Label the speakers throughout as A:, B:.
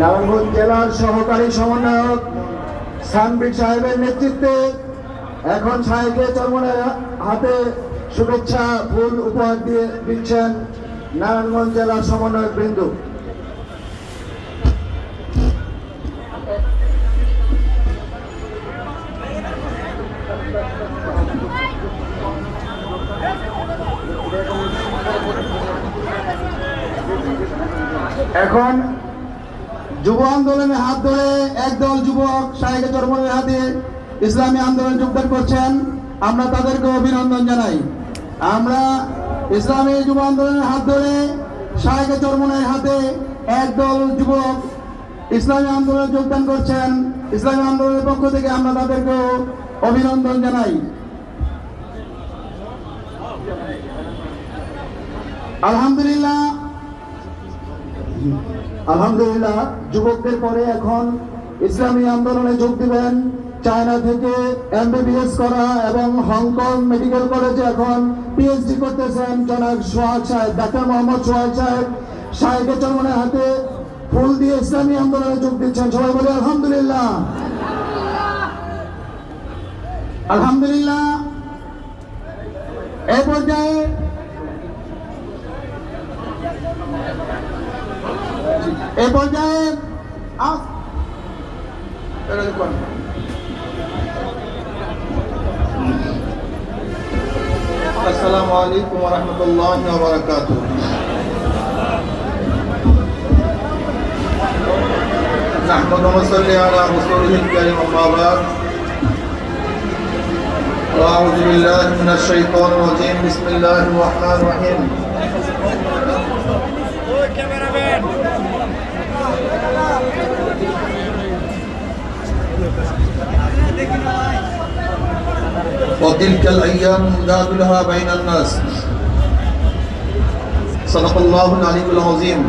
A: নারায়ণগঞ্জ জেলার সহকারী সমন্বয়ক সানবির সাহেবের নেতৃত্বে এখন সাহেবকে চরমনের হাতে শুভেচ্ছা, ফুল উপহার দিয়ে দিচ্ছেন নারায়ণগঞ্জ জেলার সমন্বয়ক বিন্দু। এখন যুব আন্দোলনের হাত ধরে একদল যুবক শাহেকে চরমনের হাতে ইসলামী আন্দোলন যোগদান করছেন। আমরা তাদেরকে অভিনন্দন জানাই। আমরা ইসলামী যুব আন্দোলনের হাত ধরে শাহেকে চরমনের হাতে একদল যুবক ইসলামী আন্দোলনে যোগদান করছেন। ইসলামী আন্দোলনের পক্ষ থেকে আমরা তাদেরকেও অভিনন্দন জানাই। আলহামদুলিল্লাহ আলহামদুলিল্লাহ, যুবকদের পরে এখন ইসলামী আন্দোলনে যোগ দিবেন। চায়না থেকে এমবিবিএস করা এবং হংকং মেডিকেল কলেজে এখন পিএইচডি করতেছেন জনাব সোহাগ সাহেব, ডাক্তার মোহাম্মদ সোহাগ সাহেব। সাহেবের চরমনের হাতে ফুল দিয়ে ইসলামী আন্দোলনে যোগ দিচ্ছেন। সবাই বলে আলহামদুলিল্লাহ। আলহামদুলিল্লাহ। এই পর্যায়ে এ পর্যায়ে আস-
B: السلام عليكم ورحمة الله وبركاته نحمد ونصلي على رسوله الكريم أما بعد وأعوذ بالله من الشيطان الرجيم بسم الله الرحمن الرحيم وتلك الأيام نداولها بين الناس صدق الله العلي العظيم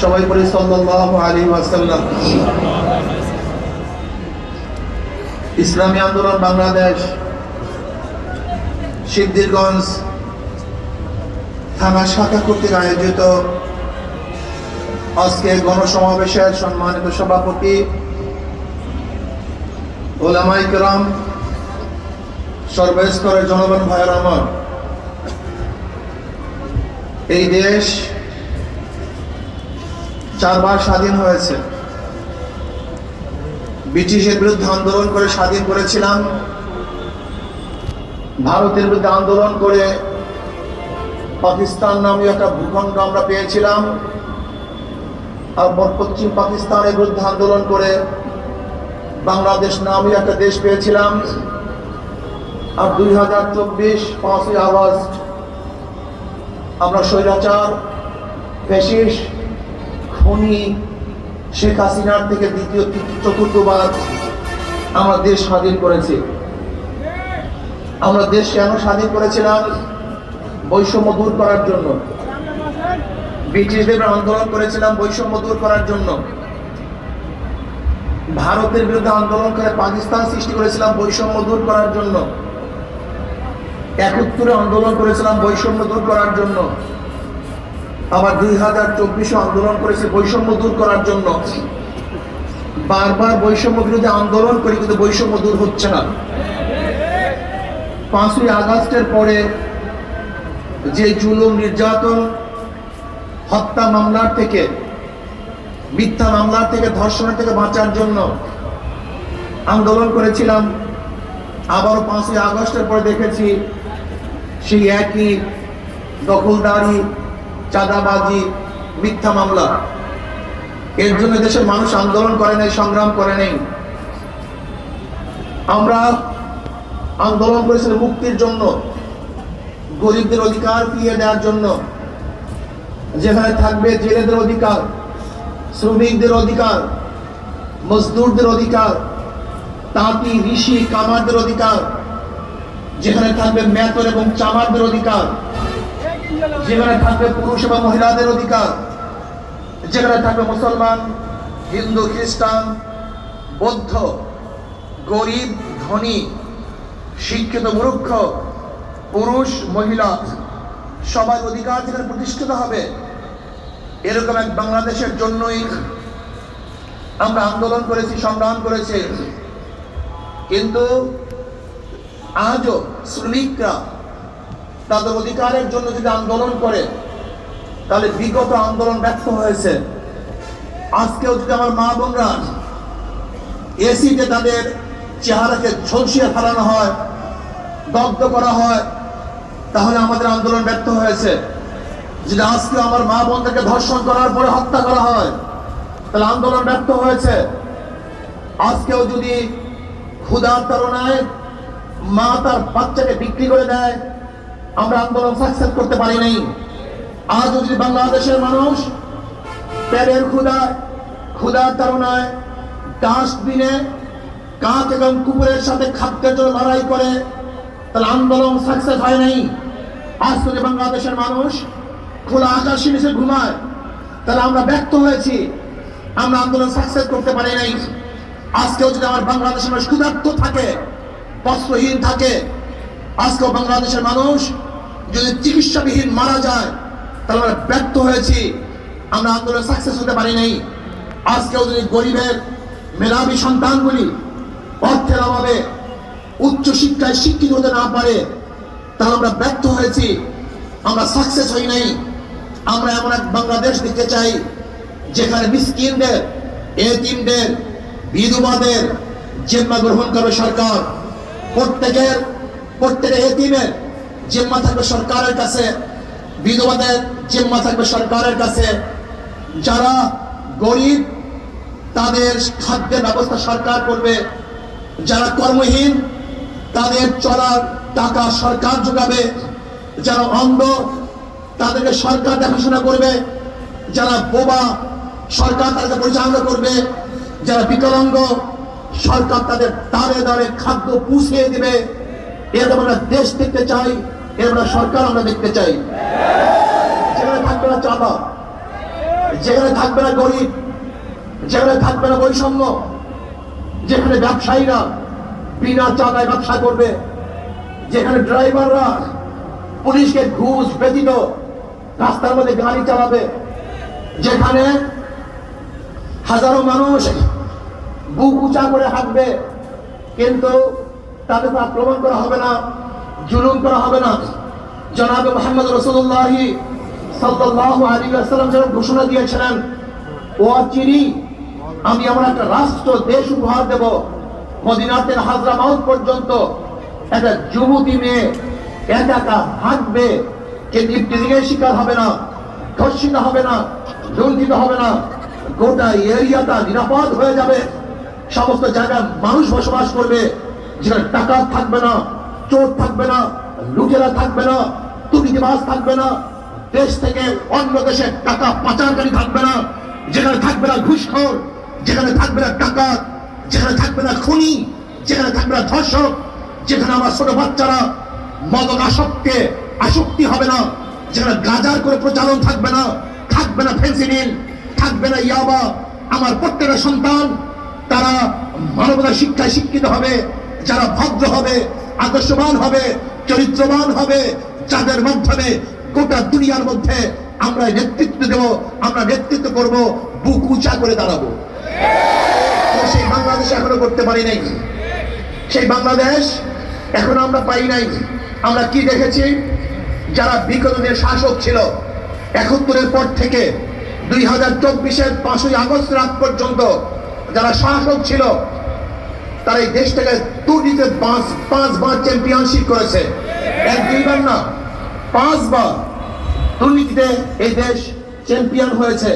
B: সবাই পড়ি সাল্লাল্লাহু আলাইহি ওয়াসাল্লাম ইসলামী আন্দোলন বাংলাদেশ সিদ্ধিরগঞ্জ থানা শাখা কর্তৃক আয়োজিত আজকে গণসমাবেশের সম্মানিত সভাপতি ওলামাই কেরাম সর্বস্তরের জনগণ ভাইয়ের আমার এই দেশ চারবার স্বাধীন হয়েছে। ব্রিটিশের বিরুদ্ধে আন্দোলন করে স্বাধীন করেছিলাম। ভারতের বিরুদ্ধে আন্দোলন করে পাকিস্তান নামীয় একটা ভূখণ্ড আমরা পেয়েছিলাম। আর পশ্চিম পাকিস্তানের বিরুদ্ধে আন্দোলন করে বাংলাদেশ নামীয় একটা দেশ পেয়েছিলাম। আর দুই হাজার চব্বিশ পাঁচই আগস্ট আমরা স্বৈরাচার ফেসিস খনি শেখ হাসিনার থেকে দ্বিতীয় চতুর্থবার আমরা দেশ স্বাধীন করেছি। আমরা দেশ কেন স্বাধীন করেছিলাম? বৈষম্য দূর করার জন্য। ব্রিটিশদের আন্দোলন করেছিলাম বৈষম্য দূর করার জন্য। ভারতের বিরুদ্ধে আন্দোলন করে পাকিস্তান সৃষ্টি করেছিলাম বৈষম্য দূর করার জন্য। একাত্তরে আন্দোলন করেছিলাম বৈষম্য দূর করার জন্য। আবার দুই হাজার চব্বিশে আন্দোলন করেছি বৈষম্য দূর করার জন্য। বারবার বৈষম্য বিরোধী আন্দোলন করি কিন্তু বৈষম্য দূর হচ্ছে না। পাঁচই আগস্টের পরে যে জুলুম নির্যাতন, হত্যা মামলার থেকে মিথ্যা মামলার থেকে ধর্ষণের থেকে বাঁচার জন্য আন্দোলন করেছিলাম। আবারও পাঁচই আগস্টের পরে দেখেছি সেই একই দখলদারি, চাঁদাবাজি, মিথ্যা মামলা। এর জন্য দেশের মানুষ আন্দোলন করে নেই, সংগ্রাম করে নেই। আমরা আন্দোলন করেছিলাম মুক্তির জন্য, গরিবদের অধিকার ফিরিয়ে দেওয়ার জন্য। যেখানে থাকবে জেলেদের অধিকার শ্রমিকদের অধিকার, মজদুরদের অধিকার, তাঁতি, ঋষি, কামারদের অধিকার, যেখানে থাকবে মেতর এবং চামারদের অধিকার, যেখানে থাকবে পুরুষ এবং মহিলাদের অধিকার, যেখানে থাকবে মুসলমান, হিন্দু, খ্রিস্টান, বৌদ্ধ, গরিব, ধনী, শিক্ষিত, মূর্খ, পুরুষ, মহিলা, সবার অধিকার যেখানে প্রতিষ্ঠিত হবে এরকম এক বাংলাদেশের জন্যই আমরা আন্দোলন করেছি, সংগ্রাম করেছি। কিন্তু আজও শ্রমিকরা তাদের অধিকারের জন্য যদি আন্দোলন করে, তাহলে বিগত আন্দোলন ব্যর্থ হয়েছে। আজকেও যদি আমার মা বোনরা এসিতে তাদের চেহারাকে ঝলসিয়ে ফেলানো হয়, দগ্ধ করা হয়, তাহলে আমাদের আন্দোলন ব্যর্থ হয়েছে। যদি আজকে আমার মা বোনদেরকে ধর্ষণ করার পরে হত্যা করা হয়, তাহলে আন্দোলন ব্যর্থ হয়েছে। আজকেও যদি ক্ষুধার তাড়নায় মা তার বাচ্চাকে বিক্রি করে দেয়, আমরা আন্দোলন সাকসেস করতে পারি নাই। আজ যদি বাংলাদেশের মানুষ পেটের ক্ষুধায় ক্ষুধার তাড়নায় ডাস্টবিনে কাক এবং কুকুরের সাথে খাদ্যের জন্য লড়াই করে, তাহলে আন্দোলন সাকসেস হয় নাই। আজ যদি বাংলাদেশের মানুষ খোলা আকাশ নিচে ঘুমায়। তাহলে আমরা ব্যর্থ হয়েছি। আমরা আন্দোলন সাকসেস করতে পারি নাই। আজকেও যদি আমার বাংলাদেশের মানুষ ক্ষুধার্ত থাকে, বস্ত্রহীন থাকে, আজকেও বাংলাদেশের মানুষ যদি চিকিৎসাবিহীন মারা যায়, তাহলে আমরা ব্যর্থ হয়েছি। আমরা আন্দোলন সাকসেস হতে পারি নাই। আজকেও যদি গরিবের মেধাবী সন্তানগুলি অর্থের অভাবে উচ্চ শিক্ষায় শিক্ষিত হতে না পারে, তাহলে আমরা ব্যর্থ হয়েছি। আমরা সাকসেস হই নাই। আমরা এমন এক বাংলাদেশ দেখতে চাই, যেখানে মিসকিনদের, এতিমদের, বিধবাদের জিম্মা গ্রহণ করবে সরকার। প্রত্যেকের প্রত্যেকের এতিমের জিম্মা থাকবে সরকারের কাছে, বিধবাদের জিম্মা থাকবে সরকারের কাছে। যারা গরিব, তাদের খাদ্যের ব্যবস্থা সরকার করবে। যারা কর্মহীন, তাদের চলার টাকা সরকার যোগাবে। যারা অন্ধ তাদেরকে সরকার দেখাশোনা করবে, যারা বোবা, সরকার তাদেরকে পরিচালনা করবে, যারা বিকলাঙ্গ, সরকার তাদের দাঁড়ে দাঁড়ে খাদ্য পুষিয়ে দেবে। এরকম আমরা দেশ দেখতে চাই এরকম আমরা সরকার আমরা দেখতে চাই। যেখানে থাকবে না চাঁদা, যেখানে থাকবে না গরিব, যেখানে থাকবে না বৈষম্য, যেখানে ব্যবসায়ীরা বিনা চাঁদায় ব্যবসা করবে, যেখানে ড্রাইভাররা পুলিশকে ঘুষ ব্যতীত রাস্তার মধ্যে গাড়ি চালাবে। যেখানে হাজারো মানুষ বুক উঁচা করে হাঁটবে, কিন্তু তাদের আক্রমণ করা হবে না, জুলুম করা হবে না। জনাবে মোহাম্মদ রসুল্লাহি সাল্লাহ আলী আসসালাম ঘোষণা দিয়েছিলেন, ও চিনি আমি আমার একটা রাষ্ট্র, দেশ উপহার দেব। মদিনাতে হাজরা মাউত পর্যন্ত একটা যুবতী মেয়ে একা হাঁটবে কিন্তু ইফটিজিংয়ের শিকার হবে না, ধর্ষিত হবে না, লুণ্ঠিত হবে না। গোটা এরিয়াটা নিরাপদ হয়ে যাবে। সমস্ত জায়গায় মানুষ বসবাস করবে, যেখানে টাকা থাকবে না, চোর থাকবে না, লুটেরা থাকবে না, দুর্নীতিবাজ থাকবে না, দেশ থেকে অন্য দেশে টাকা পাচারকারী থাকবে না, যেখানে থাকবে না ঘুষখোর, যেখানে থাকবে না ডাকাত, যেখানে থাকবে না খুনি, যেখানে থাকবে না ধর্ষক, যেখানে আমার ছোট বাচ্চারা মদক আসক্তে আসক্তি হবে না। যেখানে গাজার করে প্রচারণ থাকবে না থাকবে না ফেন্সিডিল, থাকবে না ইয়াবা। আমার প্রত্যেকটা সন্তান তারা মানবতা শিক্ষায় শিক্ষিত হবে, যারা ভদ্র হবে, আদর্শবান হবে, চরিত্রবান হবে, যাদের মাধ্যমে গোটা দুনিয়ার মধ্যে আমরা নেতৃত্ব দেব, আমরা নেতৃত্ব করব, বুক উঁচা করে দাঁড়াবো। সেই বাংলাদেশ এখনও করতে পারি নাই। সেই বাংলাদেশ এখনও আমরা পাই নাই। আমরা কি দেখেছি? যারা বিগত দিনের শাসক ছিল, একাত্তরের পর থেকে দুই হাজার চব্বিশের পাঁচই আগস্ট রাত পর্যন্ত যারা শাসক ছিল, তারা এই দেশটাকে দুর্নীতিতে পাঁচ, পাঁচবার চ্যাম্পিয়নশিপ করেছে। এক, দুইবার না, পাঁচবার দুর্নীতিতে এই দেশ চ্যাম্পিয়ন হয়েছে।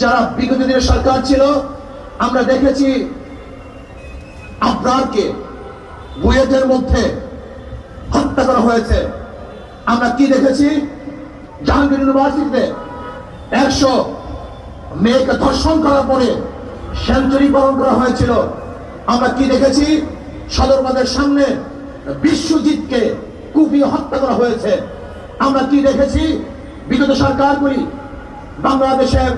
B: যারা বিগত দিনের সরকার ছিল, আমরা দেখেছি আবরারকে বুয়েটের মধ্যে হত্যা করা হয়েছে। আমরা কি দেখেছি? জাহাঙ্গীর ইউনিভার্সিটিতে একশো মেয়েকে ধর্ষণ করার পরে সেঞ্চুরি পালন করা হয়েছিল। আমরা কি দেখেছি? সদরবাদের সামনে বিশ্বজিৎকে কুপিয়ে হত্যা করা হয়েছে। আমরা কি দেখেছি? বিগত সরকারগুলি বাংলাদেশের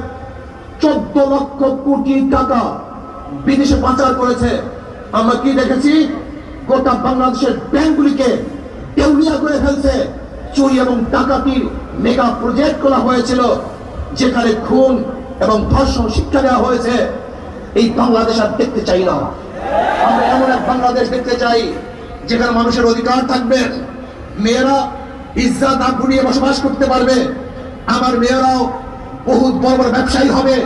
B: চোদ্দ লক্ষ কোটি টাকা বিদেশে পাচার করেছে। আমরা কি দেখেছি? গোটা বাংলাদেশের ব্যাংকগুলিকে দেউলিয়া করে ফেলছে। চুরি এবং ডাকাতির মেগা প্রজেক্ট করা হয়েছিল, যেখানে খুন এবং ধর্ষণ শিক্ষা দেওয়া হয়েছে, এই বাংলাদেশ আর দেখতে চাই না। আমরা এমন এক বাংলাদেশ দেখতে চাই, যেখানে মানুষের অধিকার থাকবে, মেয়েরা ইজ্জাত আগ্রহ নিয়ে বসবাস করতে পারবে। আমার মেয়েরাও বহুত বড় বড় ব্যবসায়ী হবে,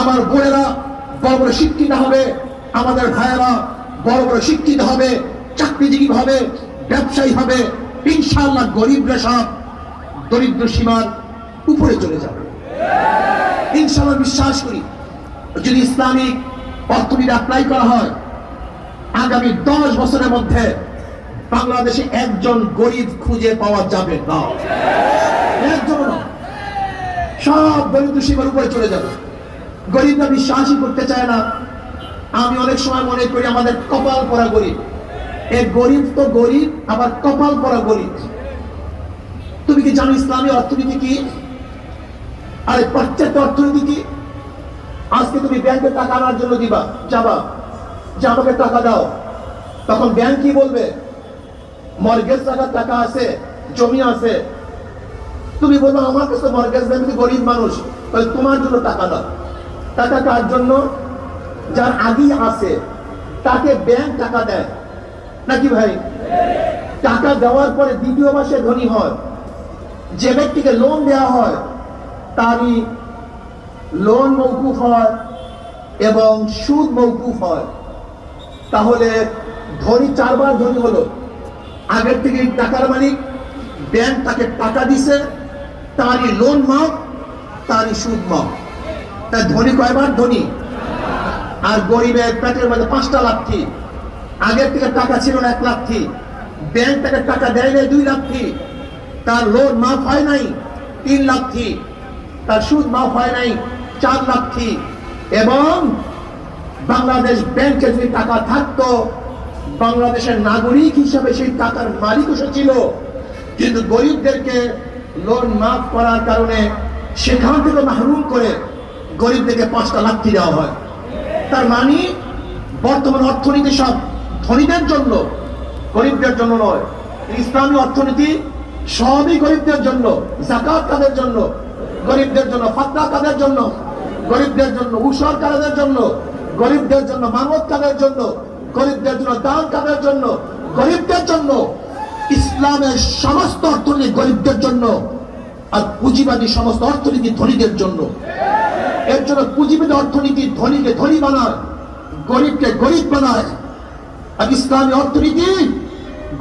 B: আমার বোনেরা বড় বড় শিক্ষিত হবে, আমাদের ভাইয়েরা বড় বড় শিক্ষিত হবে, চাকরিজীবী হবে, ব্যবসায়ী হবে। ইনশাআল্লাহ গরিবরা সব দরিদ্র সীমার উপরে চলে যাবে। ইনশাআল্লাহ বিশ্বাস করি, যদি ইসলামিক অর্থনীতি অ্যাপ্লাই করা হয়, আগামী দশ বছরের মধ্যে বাংলাদেশে একজন গরিব খুঁজে পাওয়া যাবে না। একজন সব দরিদ্র সীমার উপরে চলে যাবে। গরিবরা বিশ্বাসই করতে চায় না। আমি অনেক সময় মনে করি আমাদের কপাল পরা গরিব। এই গরিব তো গরিব, আবার কপাল পরা গরিব। তুমি কি জানো ইসলামী অর্থনীতি কি? আরে পাশ্চাত্য অর্থনীতি কি? আজকে তুমি ব্যাংকে টাকা আনার জন্য দিবা, যাবা। যে আমাকে টাকা দাও। তখন ব্যাংক কি বলবে? মর্গেজ টাকার টাকা আছে, জমি আছে। তুমি বলব, আমার কাছে মর্গেজ দেয় তুমি গরিব মানুষ। তাহলে তোমার জন্য টাকা দাও। টাকা কার জন্য? যার আগেই আছে। তাকে ব্যাংক টাকা দেয়। নাকি ভাই? টাকা দেওয়ার পরে দ্বিতীয় মাসে ধনী হয়। যে ব্যক্তিকে লোন দেওয়া হয়, তারই লোন মৌকুফ হয় এবং সুদ মৌকুফ হয়। তাহলে ধনী চারবার ধনী হলো। আগের থেকে টাকার মালিক ব্যাংক তাকে টাকা দিছে, তারই লোন মাপ তারই সুদ মাপ তাই ধনী কয়বার ধনী? আর গরিবের পেটের মধ্যে পাঁচটা লাক্ষি আগের থেকে টাকা ছিল না এক লাখ লাক্ষি ব্যাংক থেকে টাকা দেয় নাই দুই লাক্ষি তার লোন মাফ হয় নাই তিন লাক্ষি তার সুদ মাফ হয় নাই চার লাক্ষি এবং বাংলাদেশ ব্যাংকে যদি টাকা থাকতো, বাংলাদেশের নাগরিক হিসাবে সেই টাকার মালিক ছিল। কিন্তু গরিবদেরকে লোন মাফ করার কারণে সেখান থেকে মাহরুম করে গরিবদেরকে পাঁচটা লাক্ষি দেওয়া হয়। তার মানে বর্তমান অর্থনীতি সব ধনীদের জন্য, গরিবদের জন্য নয়। ইসলামী অর্থনীতি সবই গরিবদের জন্য জাকাত কাদের জন্য, গরিবদের জন্য ফাত্তা কাদের জন্য, গরিবদের জন্য উসর কাদের জন্য, গরিবদের জন্য মানব কাদের জন্য, গরিবদের জন্য দান কাদের জন্য, গরিবদের জন্য, ইসলামের সমস্ত অর্থনীতি গরিবদের জন্য আর পুঁজিবাদী সমস্ত অর্থনীতি ধনীদের জন্য। এর জন্য পুঁজিবাদী অর্থনীতি ধনীকে ধনী বানায়, গরিবকে গরিব বানায়। আর ইসলামী অর্থনীতি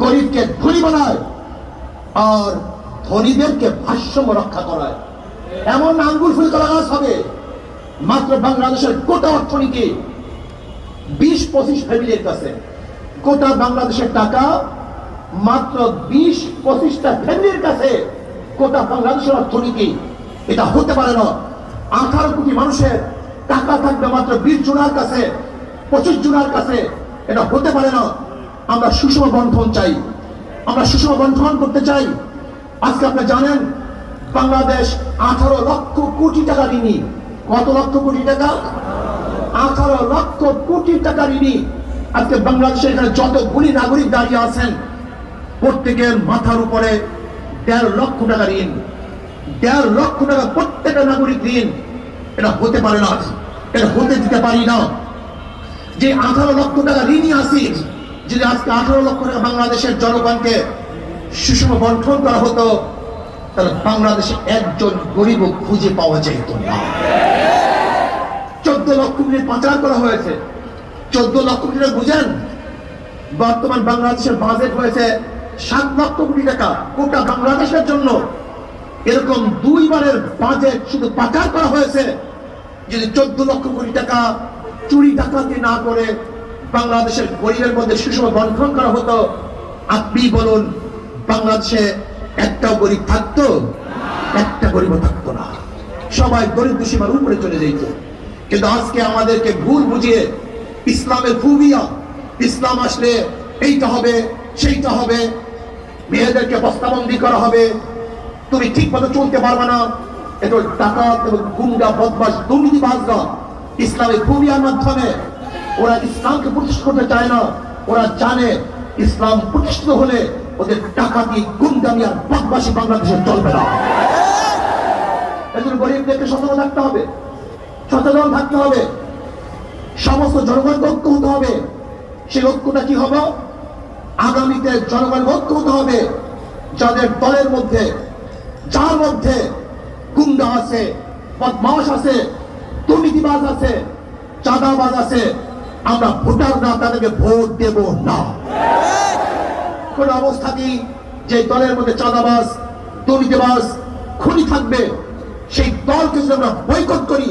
B: গরিবকে ধনী বানায় আর ধনীদেরকে ভারসাম্য রক্ষা করায়। এমন আঙ্গুল ফুল করা গাছ হবে, মাত্র বাংলাদেশের গোটা অর্থনীতি বিশ পঁচিশ ফ্যামিলির কাছে। গোটা বাংলাদেশের টাকা মাত্র বিশ পঁচিশটা ফ্যামিলির কাছে গোটা বাংলাদেশের অর্থনীতি। এটা হতে পারে না। আঠারো কোটি মানুষের টাকা থাকবে মাত্র বিশ জনের কাছে, পঁচিশ জনের কাছে। এটা হতে পারে না। আমরা সুষম বন্ধন চাই। আমরা সুষম বন্ধন করতে চাই। আজকে আপনি জানেন, বাংলাদেশ আঠারো লক্ষ কোটি টাকা ঋণী। কত লক্ষ কোটি টাকা? আঠারো লক্ষ কোটি টাকা ঋণী। আজকে বাংলাদেশের এখানে যতগুলি নাগরিক দাঁড়িয়ে আছেন, প্রত্যেকের মাথার উপরে দেড় লক্ষ টাকা ঋণ। দেড় লক্ষ টাকা প্রত্যেকটা নাগরিক ঋণ। এটা হতে পারে না। এটা হতে দিতে পারি না। যে আঠারো লক্ষ টাকা ঋণই আসি যদি আজকে আঠারো লক্ষ টাকা বাংলাদেশের জনগণকে সুষম বন্টন করা হতো, তাহলে বাংলাদেশে একজন গরিব খুঁজে পাওয়া যেত না। চোদ্দ লক্ষ কোটি পাচার করা হয়েছে। চোদ্দ লক্ষ টাকা বুঝেন? বর্তমান বাংলাদেশের বাজেট হয়েছে সাত লক্ষ কোটি টাকা গোটা বাংলাদেশের জন্য। এরকম দুইবারের বাজেট শুধু পাচার করা হয়েছে। যদি চোদ্দ লক্ষ কোটি টাকা চুরি ডাকাতি না করে বাংলাদেশের গরিবের মধ্যে সুষম বন্টন করা হতো, আপনি বলুন, বাংলাদেশে একটাও গরিব থাকতো? একটা গরিব থাকতো না। সবাই দরিদ্র সীমার উপরে চলে যেত। কিন্তু আজকে আমাদেরকে ভুল বুঝিয়ে ইসলামের ফুবিয়া ইসলাম আসলে এইটা হবে, সেইটা হবে, মেয়েদেরকে বস্তাবন্দি করা হবে, তুমি ঠিক মতো চলতে পারবে না। এটা টাকা গুন্ডা বদমাস দুর্নীতিবাজরা ইসলামের ফুবিয়ার মাধ্যমে ওরা ইসলামকে প্রতিষ্ঠা করতে চায় না, ওরা জানে ইসলাম প্রতিষ্ঠিত হলে ওদের টাকা দিয়ে গুন্ডামি আর বদমাসী বাংলাদেশে চলবে না। একজন গরিবদেরকে সচেতন থাকতে হবে, সচেতন থাকতে হবে। সমস্ত জনগণকে ঐক্য হতে হবে। সেই ঐক্যটা কি হবে আগামীতে জনগণ ঐক্য হতে হবে। যাদের দলের মধ্যে, যার মধ্যে গুন্ডা আছে বদমাস আছে দুর্নীতিবাজ আছে, চাঁদাবাজ আছে, আমরা ভোটাররা তাদেরকে ভোট দেব না। কোন অবস্থাতেই যে দলের মধ্যে চাঁদাবাজ, দুর্নীতিবাজ, খুনি থাকবে, সেই দলকে যদি আমরা বৈকট করি